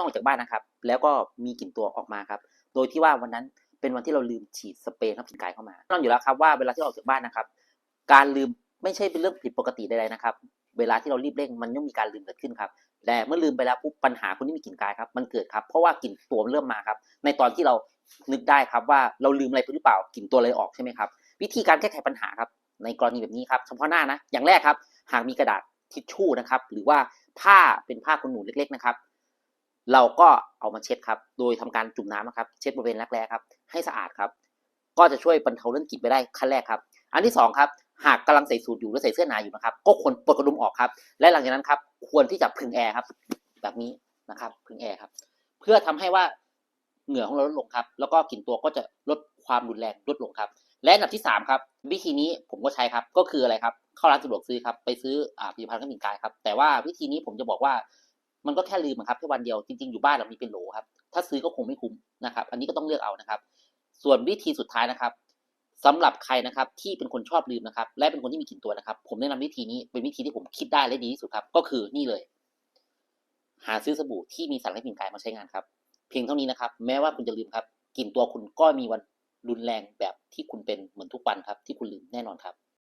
ต้องออกจากบ้านนะครับ แล้วก็มีกลิ่นตัวออกมาครับ โดยที่ว่าวันนั้นเป็นวันที่เราลืมฉีดสเปรย์น้ำกลิ่นกายเข้ามาแน่นอนอยู่แล้วครับว่าเวลาที่ออกจากบ้านนะครับ การลืมไม่ใช่เป็นเรื่องผิดปกติใดๆนะครับ เวลาที่เรารีบเร่งมันย่อมมีการลืมเกิดขึ้นครับแต่เมื่อลืมไปแล้วปุ๊บปัญหาคนที่มีกลิ่นกายครับ มันเกิดครับเพราะว่ากลิ่นตัวเริ่มมาครับ ในตอนที่เรานึกได้ครับว่าเราลืมอะไรไปหรือเปล่ากลิ่นตัวเลยออกใช่ไหมครับวิธีการแก้ไขปัญหาครับ ในกรณีแบบนี้ครับเฉพาะหน้านะอย่างแรกครับ หากมีกระดาษทิชชู่นะครับ หรือว่าผ้าเป็นผ้าขนหนูเล็ก ๆ นะครับ เราก็เอามาเช็ดครับ โดยทำการจุ่มน้ำนะครับ เช็ดบริเวณรักแร้ครับ ให้สะอาดครับ ก็จะช่วยบรรเทาเรื่องกลิ่นไปได้ขั้นแรกครับ อันที่สองครับ หากกำลังใส่สูทอยู่หรือใส่เสื้อหนาอยู่นะครับ ก็ควรปลดกระดุมออกครับ และหลังจากนั้นครับ ควรที่จะพึ่งแอร์ครับ แบบนี้นะครับ พึ่งแอร์ครับ เพื่อทำให้ว่าเหงื่อของเราลดลงครับ แล้วก็กลิ่นตัวก็จะลดความรุนแรงลดลงครับ และอันดับที่สามครับวิธีนี้ผมก็ใช้ครับ ก็คืออะไรครับ เข้าร้านสะดวกซื้อครับ ไปซื้ออ่าผลิตภัณฑ์เครื่องแต่งกายครับ แต่ว่าวิธีนี้ผมจะบอกว่า มันก็แค่ลืมครับแค่วันเดียวจริงๆอยู่บ้านเรามีเป็นโหลครับ ถ้าซื้อก็คงไม่คุ้มนะครับ อันนี้ก็ต้องเลือกเอานะครับ ส่วนวิธีสุดท้ายนะครับสำหรับใครนะครับที่เป็นคนชอบลืมนะครับ และเป็นคนที่มีกลิ่นตัวนะครับ ผมแนะนำวิธีนี้เป็นวิธีที่ผมคิดได้และดีที่สุดครับ ก็คือนี่เลย หาซื้อสบู่ที่มีสารละลายกลิ่นกายมาใช้งานครับ เพียงเท่านี้นะครับ แม้ว่าคุณจะลืมครับกลิ่นตัวคุณก็มีวันรุนแรงแบบที่คุณเป็นเหมือนทุกวันครับ ที่คุณลืมแน่นอนครับ